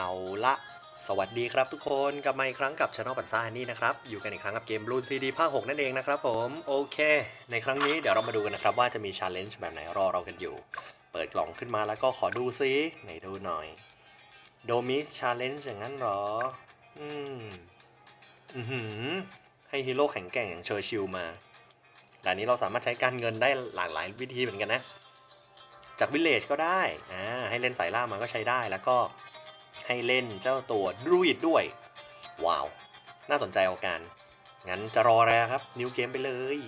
เอาละสวัสดีครับทุกคนกลับมาอีกครั้งกับช anel ปันซ่านี่นะครับ อยู่กันอีกครั้งกับเกม Blue CD ภาค 6 นั่นเองนะครับผมโอเค ในครั้งนี้เดี๋ยวเรามาดูกันนะครับ ว่าจะมีชาเลนจ์แบบไหนรอเรากันอยู่ เปิดกล่องขึ้นมาแล้วก็ขอดูซิไหนดูหน่อยโดมิสชาเลนจ์อย่างนั้นเหรอ อืมอือหือให้ฮีโร่แข็งแกร่งอย่างเชอร์ชิลมาด่นนี้เราสามารถใช้การเงินได้หลากหลายวิธีเหมือนกันนะ จากวิลเลจก็ได้อ่าให้เล่นสายล่ามาก็ใช้ได้แล้วก็ ให้เล่นเจ้าตัวดรูอิดด้วย ว้าว น่าสนใจเอาการ งั้นจะรออะไรครับ นิวเกมไปเลย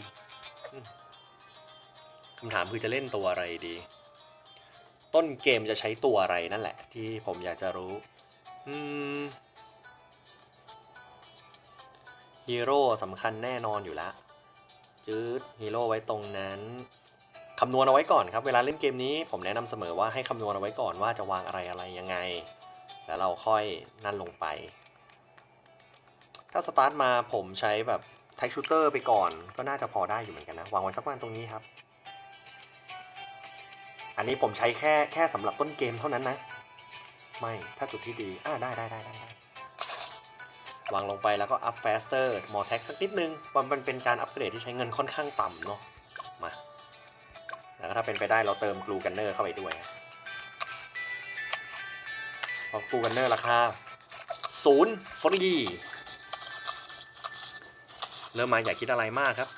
คำถามคือจะเล่นตัวอะไรดี ต้นเกมจะใช้ตัวอะไรนั่นแหละ ที่ผมอยากจะรู้ฮีโร่สำคัญแน่นอนอยู่แล้วจืดฮีโร่ไว้ตรงนั้นคำนวณเอาไว้ก่อนครับ เวลาเล่นเกมนี้ผมแนะนำเสมอว่าให้คำนวณเอาไว้ก่อนว่าจะวางอะไรอะไรยังไง แล้วเราค่อยนั่นลงไป ถ้าสตาร์ทมาผมใช้แบบแท็กชูเตอร์ไปก่อนก็น่าจะพอได้อยู่เหมือนกันนะ วางไว้สักประมาณตรงนี้ครับ อันนี้ผมใช้แค่แค่สำหรับต้นเกมเท่านั้นนะ ไม่ถ้าจุดที่ดี อ่าได้ได้ได้ได้ได้วางลงไปแล้วก็ up faster more tag สักนิดนึงมันมันเป็นการอัปเกรดที่ใช้เงินค่อนข้างต่ำเนาะมาแล้วถ้าเป็นไปได้เราเติม glue gunner เข้าไปด้วย เพราะ glue gunner ราคาศูนย์ฟรีเริ่มมาอย่าคิดอะไรมากครับ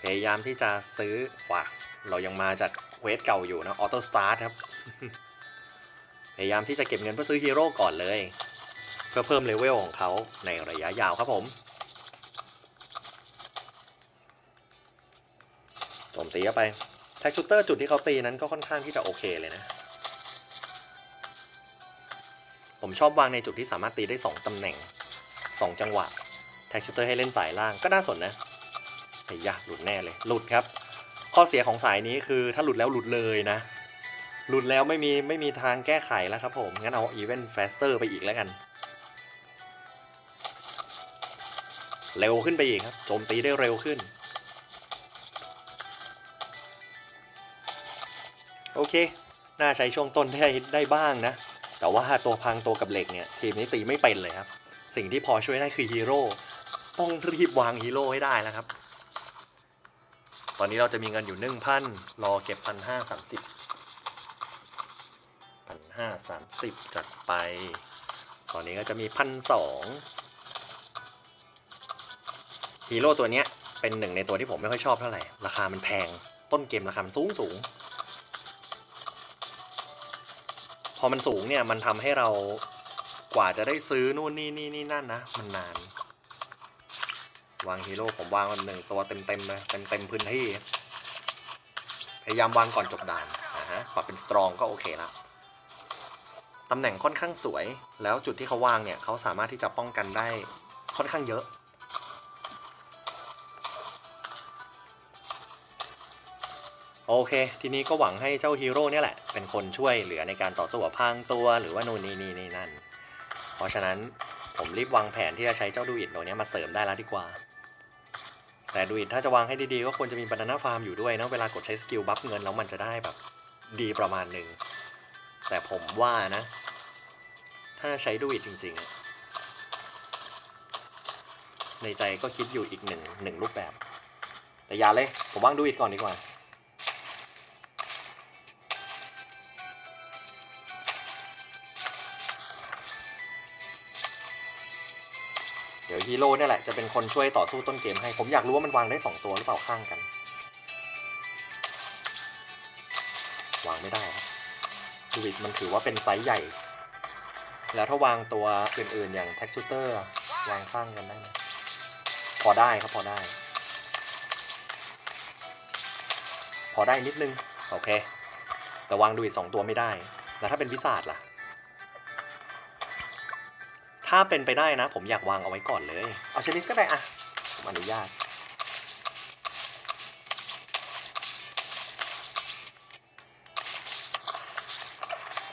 พยายามที่จะซื้อว่าเรายังมาจากเวทเก่าอยู่นะ auto start ครับ พยายามที่จะเก็บเงินเพื่อซื้อฮีโร่ก่อนเลย เพื่อเพิ่มเลเวลของเขาในระยะยาวครับผมโจมตีเข้าไปแท็กชูเตอร์จุดที่เขาตีนั้นก็ค่อนข้างที่จะโอเคเลยนะ ผมชอบวางในจุดที่สามารถตีได้ 2 ตำแหน่ง 2 จังหวะ แท็กชูเตอร์ให้เล่นสายล่างก็น่าสนนะไอ้ยะหลุดแน่เลย หลุดครับ ข้อเสียของสายนี้คือถ้าหลุดแล้วหลุดเลยนะ หลุดแล้วไม่มีไม่มีทางแก้ไขแล้วครับผม งั้นเอาอีเวนต์ faster ไปอีกแล้วกัน เร็วขึ้นไปอีกครับ โจมตีได้เร็วขึ้น โอเค น่าใช้ช่วงต้นได้ได้บ้างนะ แต่ว่าตัวพังตัวกับเหล็กเนี่ยทีมนี้ตีไม่เป็นเลยครับ สิ่งที่พอช่วยได้คือฮีโร่ต้องรีบวางฮีโร่ให้ได้แล้วครับ ตอนนี้เราจะมีเงินอยู่หนึ่งพันรอเก็บพันห้าสามสิบพันห้าสามสิบจัดไป ตอนนี้ก็จะมีพันสองฮีโร่ตัวเนี้ยเป็นหนึ่งในตัวที่ผมไม่ค่อยชอบเท่าไหร่ ราคามันแพง ต้นเกมราคามันสูงสูง อมันสูงเนี่ยมันทำให้เรากว่าจะได้ซื้อนู่นนี่นี่นี่นั่นนะ มันนาน วางฮีโร่ผมวางมันหนึ่งตัวเต็มเต็มเลยเต็มเต็มพื้นที่ พยายามวางก่อนจบด่านอ่าฮะปรับเป็นสตรองก็โอเคละตำแหน่งค่อนข้างสวย แล้วจุดที่เขาวางเนี่ยเขาสามารถที่จะป้องกันได้ค่อนข้างเยอะ โอเค ทีนี้ก็หวังให้เจ้าฮีโร่เนี่ยแหละ เป็นคนช่วยเหลือในการต่อสู้กับพางตัวหรือว่านู่นนี่นี่นี่นั่น เพราะฉะนั้นผมรีบวางแผนที่จะใช้เจ้าดูอิดตัวนี้มาเสริมได้แล้วดีกว่า แต่ดูอิดถ้าจะวางให้ดีๆก็ควรจะมีบานาน่าฟาร์มอยู่ด้วยนะเวลากดใช้สกิลบัฟเงินแล้วมันจะได้แบบดีประมาณหนึ่ง แต่ผมว่านะ ถ้าใช้ดูอิดจริง ๆ ในใจก็คิดอยู่อีกหนึ่งหนึ่งรูปแบบ แต่อย่าเลย ผมวางดูอิดก่อนดีกว่า ฮีโร่เนี่ยแหละจะเป็นคนช่วยต่อสู้ต้นเกมให้ ผมอยากรู้ว่ามันวางได้สองตัวหรือเปล่าข้างกัน วางไม่ได้ครับดูวิดมันถือว่าเป็นไซส์ใหญ่ แล้วถ้าวางตัวอื่นๆอย่างแท็กชูเตอร์วางข้างกันได้ไหมพอได้ครับพอได้ พอได้นิดนึง โอเค แต่วางดูวิดสองตัวไม่ได้ แล้วถ้าเป็นวิสาดล่ะ ถ้าเป็นไปได้นะ ผมอยากวางเอาไว้ก่อนเลย เอาชนิดก็ได้อะผมอนุญาต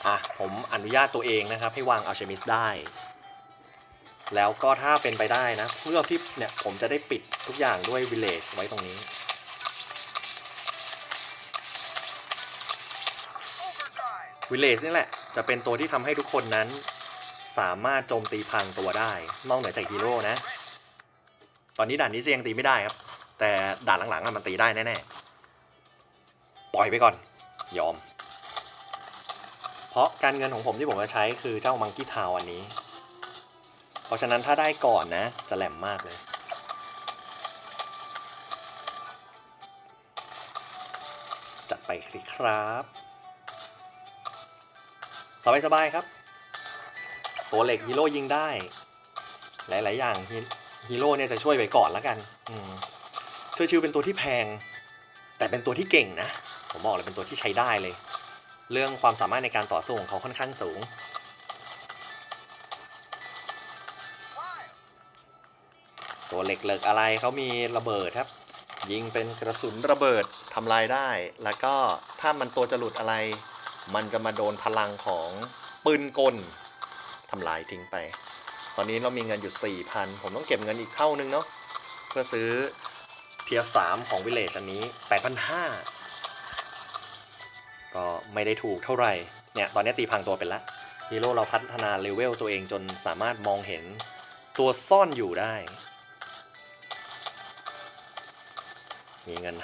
อะ ผมอนุญาตตัวเองนะครับ ให้วางอัลเชมิสได้ แล้วก็ถ้าเป็นไปได้นะ เพื่อที่เนี่ยผมจะได้ปิดทุกอย่างด้วยวิลเลจไว้ตรงนี้วิลเลจนี่แหละ จะเป็นตัวที่ทำให้ทุกคนนั้น สามารถโจมตีพรางตัวได้ นอกเหนือจากฮีโร่นะ ตอนนี้ด่านนี้ยังตีไม่ได้ครับ แต่ด่านหลังๆมันตีได้แน่ๆ ปล่อยไปก่อน ยอม เพราะการเงินของผมที่ผมจะใช้คือเจ้ามังกี้ทาวอันนี้ เพราะฉะนั้นถ้าได้ก่อนนะ จะแหลมมากเลย จัดไปครับสบายๆครับ ตัวเหล็กฮีโร่ยิงได้ หลาย ๆ อย่างฮีโร่เนี่ยจะช่วยไปก่อนแล้วกันเชอร์ชิวเป็นตัวที่แพง แต่เป็นตัวที่เก่งนะ ผมบอกเลยเป็นตัวที่ใช้ได้เลย เรื่องความสามารถในการต่อสู้ของเขาค่อนข้างสูงตัวเหล็กเหล็กอะไรเขามีระเบิดครับ ยิงเป็นกระสุนระเบิดทำลายได้ แล้วก็ถ้ามันตัวจะหลุดอะไร มันจะมาโดนพลังของปืนกล ทำลายทิ้งไป ตอนนี้เรามีเงินอยู่ 4,000 ผมต้องเก็บเงินอีกเท่านึงเนาะเพื่อซื้อเทียสามของวิลเลจอันนี้ 8,500 ก็ไม่ได้ถูกเท่าไหร่ เนี่ย ตอนนี้ตีพังตัวเป็นละฮีโร่เราพัฒนาเลเวลตัวเองจนสามารถมองเห็นตัวซ่อนอยู่ได้ มีเงิน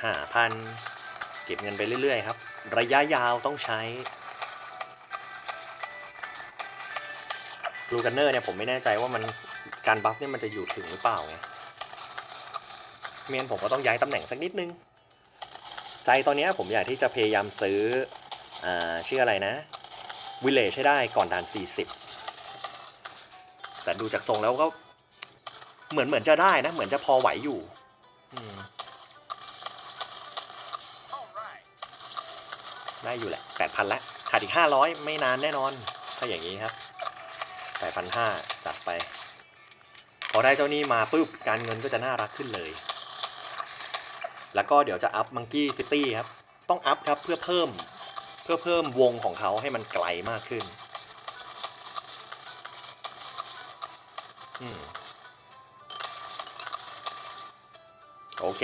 5,000 เก็บเงินไปเรื่อย ๆ ครับ ระยะยาวต้องใช้ ลูกันเนอร์เนี่ยผมไม่แน่ใจว่ามันการบัฟเนี่ยมันจะอยู่ถึงหรือเปล่าไงเมียนผมก็ต้องย้ายตำแหน่งสักนิดนึง ใจตอนนี้ผมอยากที่จะพยายามซื้ออ่าชื่ออะไรนะวิเลจให้ได้ก่อนด่าน 40 แต่ดูจากทรงแล้วก็เหมือนเหมือนจะได้นะ เหมือนจะพอไหวอยู่ได้อยู่แหละ 8,000ละขาดอีก 500 ไม่นานแน่นอน ถ้าอย่างนี้ครับ แปดพันห้าจัดไป พอได้เจ้านี้มาปุ๊บ การเงินก็จะน่ารักขึ้นเลย แล้วก็เดี๋ยวจะอัพมังกี้ซิตี้ครับ ต้องอัพครับเพื่อเพิ่ม เพื่อเพิ่มวงของเขาให้มันไกลมากขึ้นอืมโอเค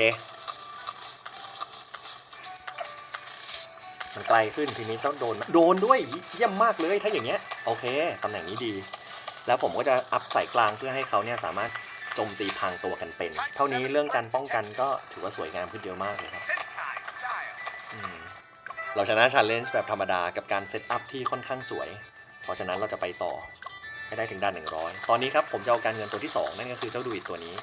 มันไกลขึ้นทีนี้ต้องโดน โดนด้วยเยี่ยมมากเลยถ้าอย่างเงี้ย โอเค ตำแหน่งนี้ดี แล้วผมก็จะอัพใส่กลางเพื่อให้เขาเนี่ยสามารถโจมตีพังตัวกันเป็น เท่านี้เรื่องการป้องกันก็ถือว่าสวยงามขึ้นเยอะมากเลยครับอืมเราชนะชาเลนจ์แบบธรรมดากับการเซตอัพที่ค่อนข้างสวย เพราะฉะนั้นเราจะไปต่อให้ได้ถึงด้าน 100 ตอนนี้ครับผมจะเอาการเงินตัวที่ 2 นั่นก็คือเจ้าดูอิตตัวนี้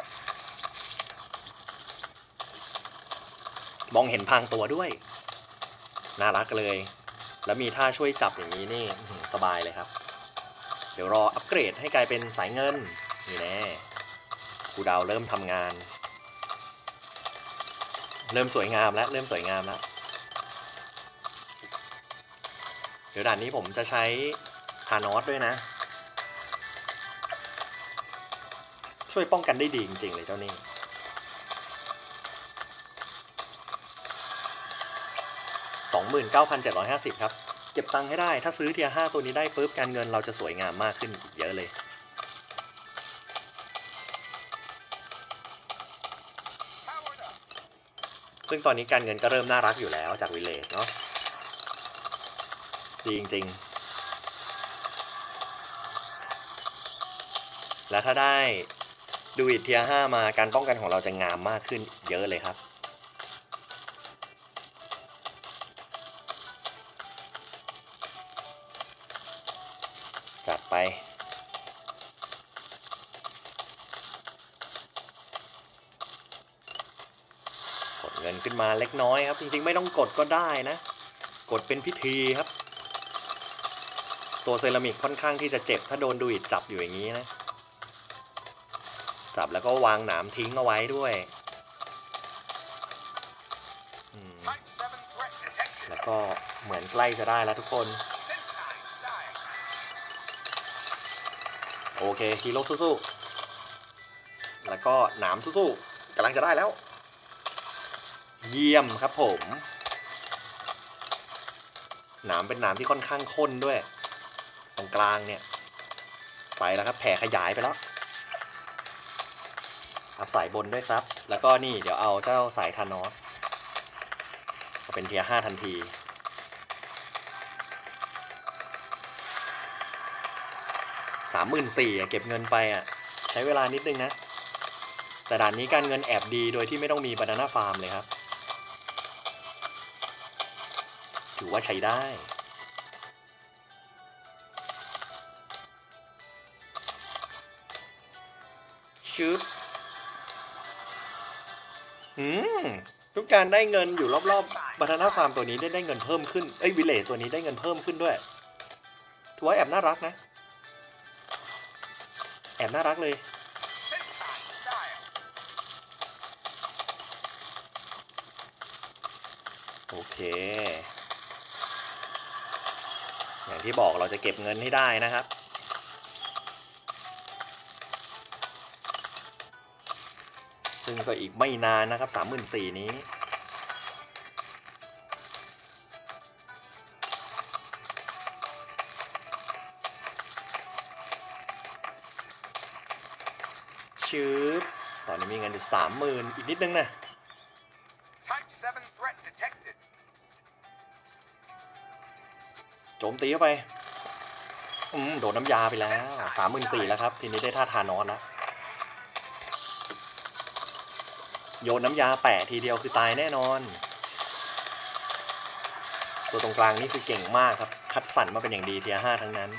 มองเห็นพังตัวด้วย น่ารักเลย แล้วมีท่าช่วยจับอย่างนี้นี่อื้อหือสบายเลยครับเดี๋ยวรออัปเกรดให้กลายเป็นสายเงิน นี่แน่ครูดาวเริ่มทำงาน เริ่มสวยงามแล้ว เริ่มสวยงามแล้ว เดี๋ยวด่านนี้ผมจะใช้ทานอสด้วยนะ ช่วยป้องกันได้ดีจริง ๆ เลยเจ้านี่29,750ครับ เก็บตังค์ให้ได้ ถ้าซื้อเทียร์5ตัวนี้ได้ปุ๊บการเงินเราจะสวยงามมากขึ้นเยอะเลย ซึ่งตอนนี้การเงินก็เริ่มน่ารักอยู่แล้วจากวิเลจเนาะดีจริง ๆ และถ้าได้ดูอิทเทียร์5มาการป้องกันของเราจะงามมากขึ้นเยอะเลยครับ กดเงินขึ้นมาเล็กน้อยครับ จริงๆ ไม่ต้องกดก็ได้นะ กดเป็นพิธีครับ ตัวเซรามิกค่อนข้างที่จะเจ็บ ถ้าโดนดูดจับอยู่อย่างนี้นะ จับแล้วก็วางหนามทิ้งเอาไว้ด้วยแล้วก็เหมือนใกล้จะได้แล้วทุกคน โอเคฮีโร่สู้ๆแล้วก็หนามสู้ๆกำลังจะได้แล้ว เยี่ยมครับผมหนามเป็นหนามที่ค่อนข้างข้นด้วย ตรงกลางเนี่ย ไปแล้วครับแผ่ขยายไปแล้วอัพสายบนด้วยครับ แล้วก็นี่เดี๋ยวเอาเจ้าสายทานอสเป็นเทียห้าทันทีสามหมื่นสี่เก็บเงินไปอะ ใช้เวลานิดนึงนะ แต่ด่านนี้การเงินแอบดีโดยที่ไม่ต้องมีบานาน่าฟาร์มเลยครับ ถือว่าใช้ได้ ชึบอืมทุกการได้เงินอยู่รอบๆบานาน่าฟาร์มตัวนี้ได้ได้เงินเพิ่มขึ้น เอ้ยวิเลจตัวนี้ได้เงินเพิ่มขึ้นด้วยถือว่าแอบน่ารักนะ แอบน่ารักเลยโอเค อย่างที่บอกเราจะเก็บเงินให้ได้นะครับ ซึ่งก็อีกไม่นานนะครับ 34,000นี้ชืบตอนนี้มีเงินอยู่30,000อีกนิดนึงนะ ตีเข้าไปอืมโดนน้ำยาไปแล้วสามหมื่นสี่แล้วครับ ทีนี้ได้ท่าทานอนแล้วโยนน้ำยาแปะทีเดียวคือตายแน่นอน ตัวตรงกลางนี่คือเก่งมากครับ คัดสรรมาเป็นอย่างดีเทียห้าทั้งนั้น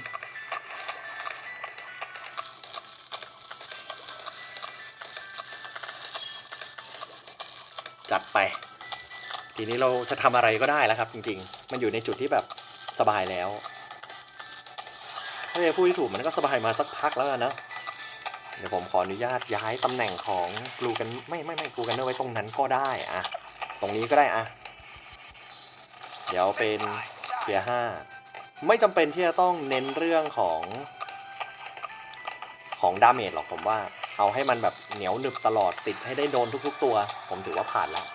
จัดไป ทีนี้เราจะทำอะไรก็ได้แล้วครับ จริง ๆ มันอยู่ในจุดที่แบบ สบายแล้ว ถ้าจะพูดที่ถูกมันก็สบายมาสักพักแล้วนะ เดี๋ยวผมขออนุญาตย้ายตำแหน่งของกลูกันไม่ไม่ไม่กลูกันเนอร์ไว้ตรงนั้นก็ได้อะตรงนี้ก็ได้อะเดี๋ยวเป็นเทียวห้าไม่จำเป็นที่จะต้องเน้นเรื่องของของดาเมจหรอกผมว่า เอาให้มันแบบเหนียวหนึบตลอดติดให้ได้โดนทุกๆตัว ผมถือว่าผ่านแล้ว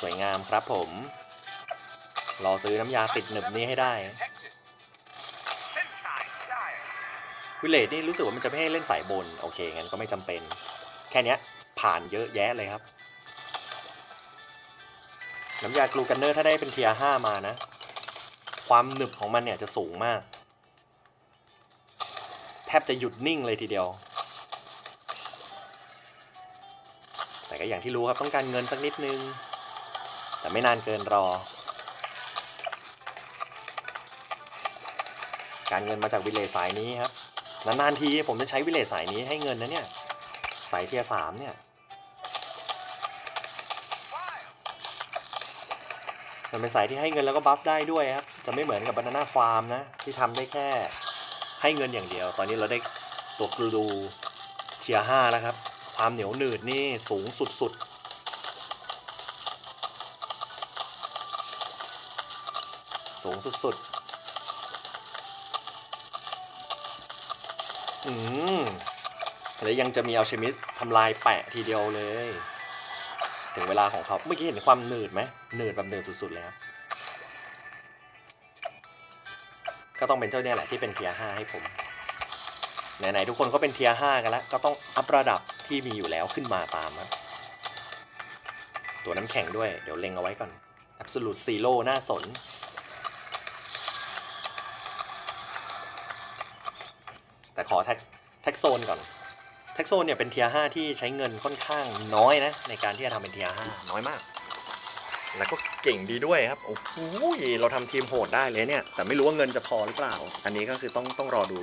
สวยงามครับผม รอซื้อน้ำยาติดหนึบนี้ให้ได้วิเลจนี่รู้สึกว่ามันจะไม่ให้เล่นสายบน โอเค งั้นก็ไม่จำเป็น แค่นี้ผ่านเยอะแยะเลยครับ น้ำยากลูกันเนอร์ถ้าได้เป็นเทียห้ามานะ ความหนึบของมันเนี่ยจะสูงมาก แทบจะหยุดนิ่งเลยทีเดียว ก็อย่างที่รู้ครับต้องการเงินสักนิดนึง แต่ไม่นานเกินรอ การเงินมาจากวิเลสายนี้ครับ นานๆทีผมจะใช้วิเลสายนี้ให้เงินนะเนี่ย สายเทียสามเนี่ยมันเป็นสายที่ให้เงินแล้วก็บัฟได้ด้วยครับ จะไม่เหมือนกับบานาน่าฟาร์มนะ ที่ทำได้แค่ให้เงินอย่างเดียว ตอนนี้เราได้ตัวกรูเทียห้าแล้วครับ ความเหนียวหนืดนี่สูงสุดๆ สูงสุดๆ อืม แล้วยังจะมีอัลเชมิสทำลายแปะทีเดียวเลย ถึงเวลาของเขา เมื่อกี้เห็นความหนืดไหมหนืดแบบหนืดสุดๆเลยครับก็ต้องเป็นเจ้าเนี่ยแหละที่เป็นเทียห้าให้ผมไหนๆทุกคนก็เป็นเทียห้ากันแล้ว ก็ต้องอัประดับ ที่มีอยู่แล้วขึ้นมาตามครับตัวน้ำแข็งด้วย เดี๋ยวเล็งเอาไว้ก่อน Absolute Zero น่าสน แต่ขอแท็กแท็กโซนก่อน แท็กโซนเนี่ยเป็นเทียห้าที่ใช้เงินค่อนข้างน้อยนะ ในการที่จะทำเป็นเทียห้าน้อยมาก แล้วก็เก่งดีด้วยครับ โอ้โหเราทำทีมโหดได้เลยเนี่ย แต่ไม่รู้ว่าเงินจะพอหรือเปล่า อันนี้ก็คือต้องต้องรอดู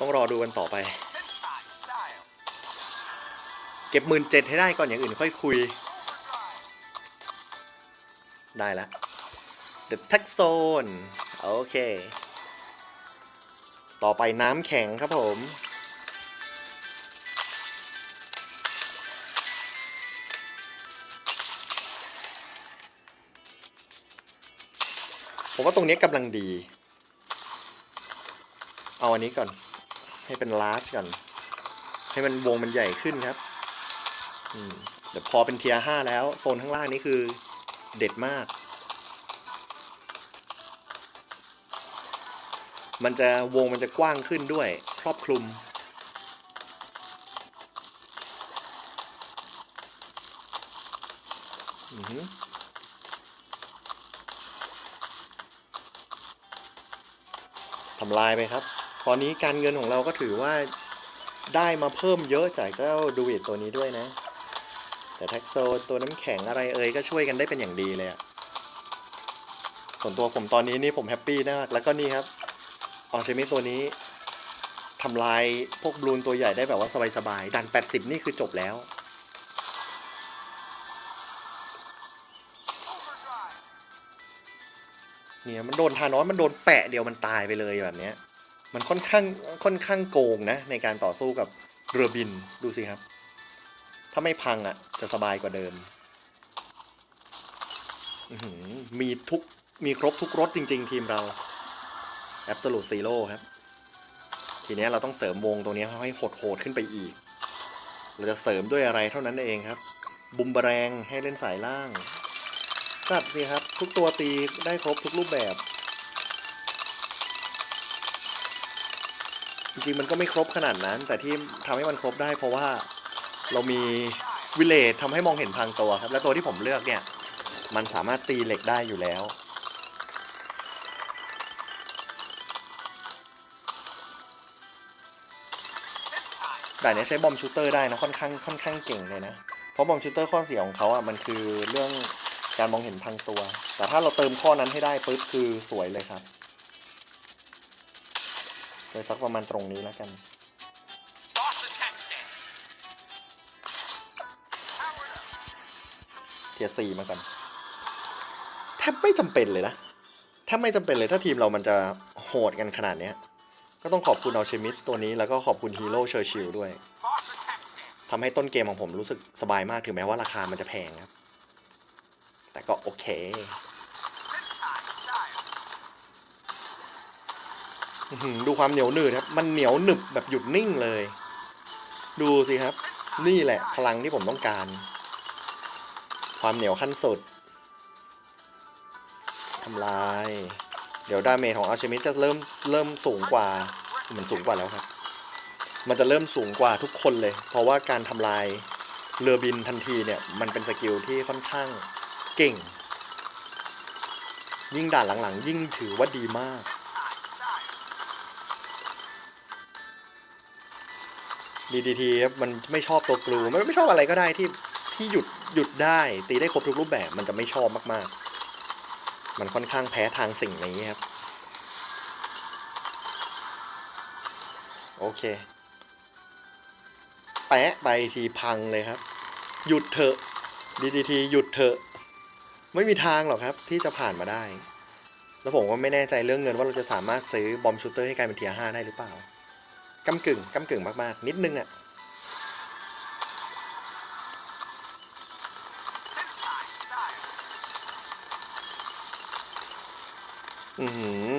ต้องรอดูกันต่อไป Sentai style. เก็บหมื่นเจ็ดให้ได้ก่อนอย่างอื่นค่อยคุย Overdrive. ได้แล้ว The Tech Zone โอเค ต่อไปน้ำแข็งครับผม ผมว่าตรงนี้กำลังดี เอาอันนี้ก่อน ให้เป็นลาร์จก่อน ให้มันวงมันใหญ่ขึ้นครับเดี๋ยวพอเป็นเทียห้าแล้ว โซนข้างล่างนี้คือเด็ดมาก มันจะวงมันจะกว้างขึ้นด้วย ครอบคลุมทำลายไปครับ ตอนนี้การเงินของเราก็ถือว่าได้มาเพิ่มเยอะจากเจ้าดูวิดตัวนี้ด้วยนะ แต่แท็กโซตัวน้ำแข็งอะไรเอ่ยก็ช่วยกันได้เป็นอย่างดีเลยอะส่วนตัวผมตอนนี้นี่ผมแฮปปี้มากแล้วก็นี่ครับออเชมิตัวนี้ทำลายพวกบลูนตัวใหญ่ได้แบบว่าสบายๆดัน 80 นี่คือจบแล้ว เนี่ยมันโดนทานอสมันโดนแปะเดียวมันตายไปเลยแบบเนี้ย มันค่อนข้างค่อนข้างโกงนะในการต่อสู้กับเรือบินดูสิครับ ถ้าไม่พังอะ จะสบายกว่าเดิม มีทุกมีครบทุกรถจริง ๆ ทีมเรา Absolute Zero ครับ ทีเนี้ยเราต้องเสริมวงตรงนี้ให้โหดๆขึ้นไปอีก เราจะเสริมด้วยอะไรเท่านั้นเองครับ บุมบแรงให้เล่นสายล่างจัดสิครับ ทุกตัวตีได้ครบทุกรูปแบบ จริงๆมันก็ไม่ครบขนาดนั้น แต่ที่ทำให้มันครบได้ เพราะว่าเรามีวิเลจทำให้มองเห็นพรางตัวครับ และตัวที่ผมเลือกเนี่ย มันสามารถตีเหล็กได้อยู่แล้ว แต่เนี้ยใช้บอมชูเตอร์ได้นะค่อนข้างค่อนข้างเก่งเลยนะ เพราะบอมชูเตอร์ข้อเสียของเขาอะมันคือเรื่องการมองเห็นทางตัว แต่ถ้าเราเติมข้อนั้นให้ได้ปุ๊บคือสวยเลยครับ เลยสักประมาณตรงนี้แล้วกัน Boss attack stance. Powered up. เทียร์สี่มาก่อนแทบไม่จำเป็นเลยนะแทบไม่จำเป็นเลยถ้าทีมเรามันจะโหดกันขนาดเนี้ยก็ต้องขอบคุณเอาเชมิสตัวนี้แล้วก็ขอบคุณฮีโร่เชอร์ชิลด้วย Boss attack stance. ทำให้ต้นเกมของผมรู้สึกสบายมากถึงแม้ว่าราคามันจะแพงครับ แต่ก็โอเค Sentai style. อื้อหือ ดูความเหนียวหนืดครับ มันเหนียวหนึบแบบหยุดนิ่งเลย ดูสิครับ นี่แหละ พลังที่ผมต้องการ ความเหนียวขั้นสุดทำลาย เดี๋ยวดาเมจของอัลเชมิสจะเริ่มเริ่มสูงกว่าเหมือนสูงกว่าแล้วครับ มันจะเริ่มสูงกว่าทุกคนเลย เพราะว่าการทำลายเรือบินทันทีเนี่ย มันเป็นสกิลที่ค่อนข้างเก่ง ยิ่งด่านหลังๆ ยิ่งถือว่าดีมาก DDT ครับมันไม่ชอบตัวกลูมันไม่ชอบอะไรก็ได้ที่ที่หยุดหยุดได้ ตีได้ครบทุกรูปแบบมันจะไม่ชอบมากๆ มันค่อนข้างแพ้ทางสิ่งนี้ครับ โอเค แปะไปทีพังเลยครับ หยุดเถอะ DDT หยุดเถอะ ไม่มีทางหรอกครับที่จะผ่านมาได้ แล้วผมก็ไม่แน่ใจเรื่องเงินว่าเราจะสามารถซื้อบอมชูเตอร์ให้กลายเป็นเทียห้าได้หรือเปล่า กำกึ่งกำกึ่งมากๆ นิดนึงอะ่ะอือหือ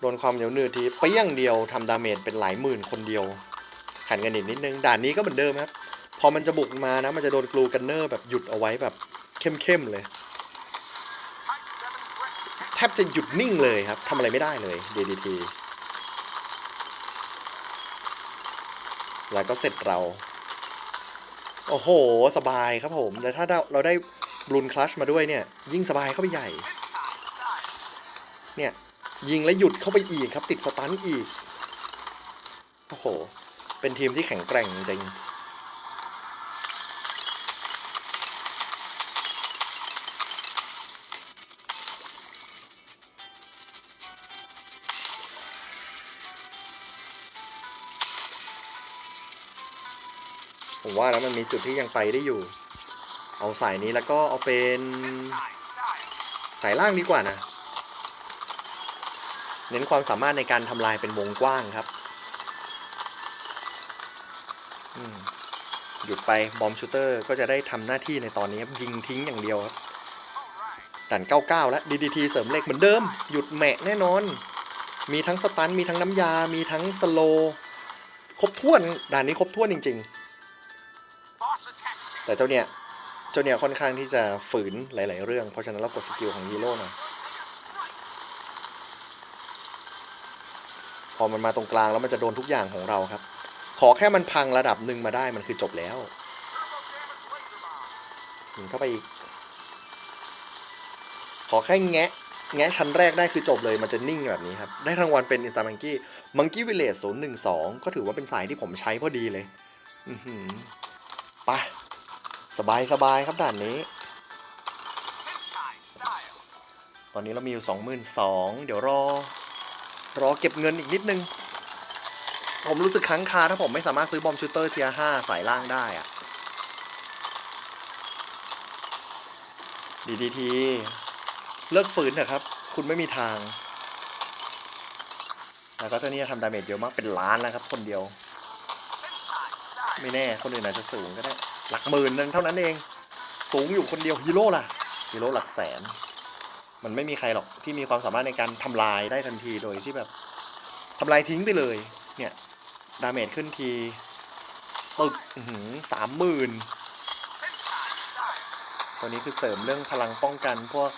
โดนความเหนียวหนืดทีเปี้ยงเดียวทำดาเมจเป็นหลายหมื่นคนเดียวขันกันอีกนิดนึง ด่านนี้ก็เหมือนเดิมครับ พอมันจะบุกมานะ มันจะโดนกลูกันเนอร์แบบหยุดเอาไว้แบบเข้มๆเลย แทบจะหยุดนิ่งเลยครับทำอะไรไม่ได้เลย DDT แล้วก็เสร็จเรา โอ้โห สบายครับผม แล้วถ้าเราได้บลูนคลัชมาด้วยเนี่ย ยิ่งสบายเข้าไปใหญ่ เนี่ย ยิงแล้วหยุดเข้าไปอีกครับ ติดสตันอีก โอ้โห เป็นทีมที่แข็งแกร่งจริง ว่าแล้วมันมีจุดที่ยังไปได้อยู่ เอาสายนี้แล้วก็เอาเป็นสายล่างดีกว่านะ เน้นความสามารถในการทำลายเป็นวงกว้างครับหยุดไปบอมชูเตอร์ก็จะได้ทำหน้าที่ในตอนนี้ยิงทิ้งอย่างเดียวครับด่าน99 แล้ว DDT เสริมเล็กเหมือนเดิม หยุดแหมะแน่นอน มีทั้งสตัน มีทั้งน้ำยา มีทั้งสโล ครบถ้วน ด่านนี้ครบถ้วนจริง ๆ แต่เจ้าเนี่ยเจ้าเนี่ยค่อนข้างที่จะฝืนหลาย ๆ เรื่อง เพราะฉะนั้นเรากดสกิลของฮีโร่หน่อยพอมันมาตรงกลางแล้วมันจะโดนทุกอย่างของเราครับ ขอแค่มันพังระดับหนึ่งมาได้มันคือจบแล้ว Turbo damage laser bomb. ยิงเข้าไปอีก ขอแค่แงะ แงะชั้นแรกได้คือจบเลยมันจะนิ่งแบบนี้ครับ ได้รางวัลเป็นอินสตามังกี้มังกี้วิลเลจศูนย์หนึ่งสองก็ถือว่าเป็นสายที่ผมใช้พอดีเลย อือหือไป สบายสบายครับด่านนี้ Sentai style. ตอนนี้เรามีอยู่สองหมื่นสองเดี๋ยวรอ รอเก็บเงินอีกนิดนึง ผมรู้สึกค้างคาถ้าผมไม่สามารถซื้อบอมชูเตอร์เทียห้าสายล่างได้อะดีดีทีเลิกฝืนเถอะครับ คุณไม่มีทาง แล้วก็เจ้านี่ทำดาเมจเยอะมากเป็นล้านแล้วครับ คนเดียว Sentai style. ไม่แน่คนอื่นอาจจะสูงก็ได้ หลักหมื่นนั่นเท่านั้นเอง สูงอยู่คนเดียวฮีโร่ล่ะฮีโร่หลักแสน มันไม่มีใครหรอกที่มีความสามารถในการทำลายได้ทันทีโดยที่แบบทำลายทิ้งไปเลย เนี่ย ดาเมจขึ้นทีปึกสามหมื่นตัวนี้คือเสริมเรื่องพลังป้องกันพวก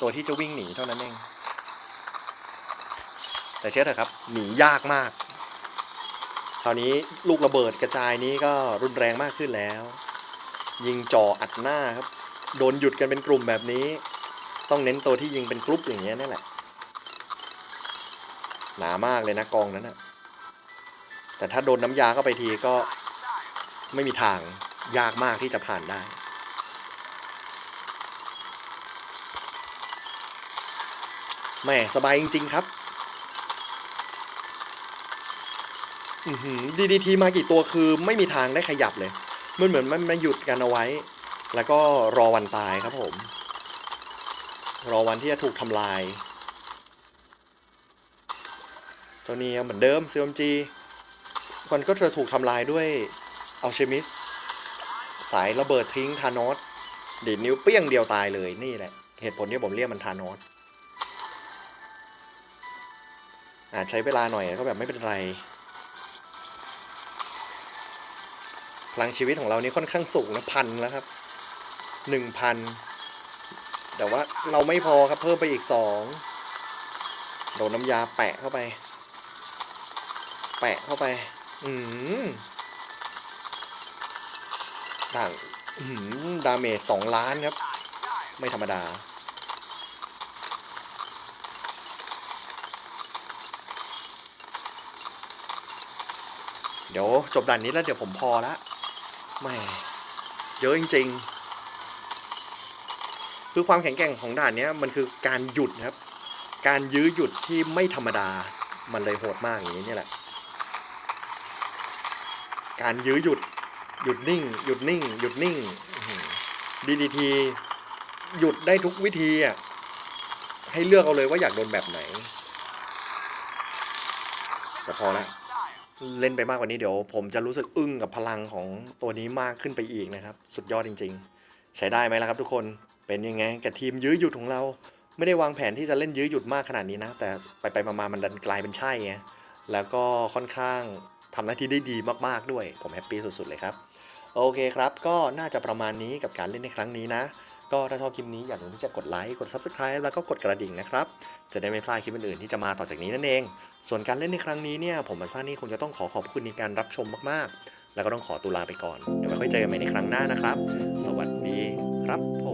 ตัวที่จะวิ่งหนีเท่านั้นเอง แต่เชื่อเถอะครับ หนียากมาก คราวนี้ลูกระเบิดกระจายนี้ก็รุนแรงมากขึ้นแล้ว ยิงจ่ออัดหน้าครับ โดนหยุดกันเป็นกลุ่มแบบนี้ ต้องเน้นตัวที่ยิงเป็นกรุ๊ปอย่างเงี้ยนี่นแหละ หนามากเลยนะกองนั้นนะแต่ถ้าโดนน้ำยาเข้าไปทีก็ไม่มีทางยากมากที่จะผ่านได้แหม่สบายจริง ๆ ครับอือหือดีดีทีมากี่ตัวคือไม่มีทางได้ขยับเลย มันเหมือนมันมาหยุดกันเอาไว้ แล้วก็รอวันตายครับผม รอวันที่จะถูกทำลายเจ้านี้เหมือนเดิม CMG มันก็จะถูกทำลายด้วยอัลเชมิสสายระเบิดทิ้งทานอสดีดนิ้วเปี้ยงเดียวตายเลยนี่แหละ เหตุผลที่ผมเรียกมันทานอสอาจใช้เวลาหน่อยก็แบบไม่เป็นไร พลังชีวิตของเรานี่ค่อนข้างสูงนะพันแล้วครับหนึ่งพันแต่ว่าเราไม่พอครับเพิ่มไปอีกสองโดนน้ำยาแปะเข้าไป แปะเข้าไป อืมด่างอืมดาเมจสองล้านครับ ไม่ธรรมดา เดี๋ยวจบด่านนี้แล้วเดี๋ยวผมพอละ แหม่เยอะจริง ๆ คือความแข็งแกร่งของด่านเนี้ยมันคือการหยุดครับ การยื้อหยุดที่ไม่ธรรมดา มันเลยโหดมากอย่างนี้นี่แหละ การยื้อหยุด หยุดนิ่ง หยุดนิ่ง หยุดนิ่งดีดีทีหยุดได้ทุกวิธีอะ ให้เลือกเอาเลยว่าอยากโดนแบบไหน แต่พอและ Style. เล่นไปมากกว่านี้เดี๋ยวผมจะรู้สึกอึ้งกับพลังของตัวนี้มากขึ้นไปอีกนะครับ สุดยอดจริง ๆ ใช้ได้ไหมล่ะครับทุกคนเป็นยังไงกับทีมยื้อหยุดของเรา ไม่ได้วางแผนที่จะเล่นยื้อหยุดมากขนาดนี้นะ แต่ไปไปๆมาๆมันดันกลายเป็นใช่ไงแล้วก็ค่อนข้างทำหน้าที่ได้ดีมากๆด้วย ผมแฮปปี้สุดๆเลยครับ โอเคครับ ก็น่าจะประมาณนี้กับการเล่นในครั้งนี้นะ ก็ถ้าชอบคลิปนี้อย่าลืมที่จะกดไลค์กด Subscribe แล้วก็กดกระดิ่งนะครับ จะได้ไม่พลาดคลิปอื่นๆที่จะมาต่อจากนี้นั่นเอง ส่วนการเล่นในครั้งนี้เนี่ยผมมันซ่านี่คงจะต้องขอขอบคุณในการรับชมมากๆ แล้วก็ต้องขอตุลาไปก่อนเดี๋ยวไว้ค่อยเจอกันใหม่ในครั้งหน้านะครับ สวัสดีครับผม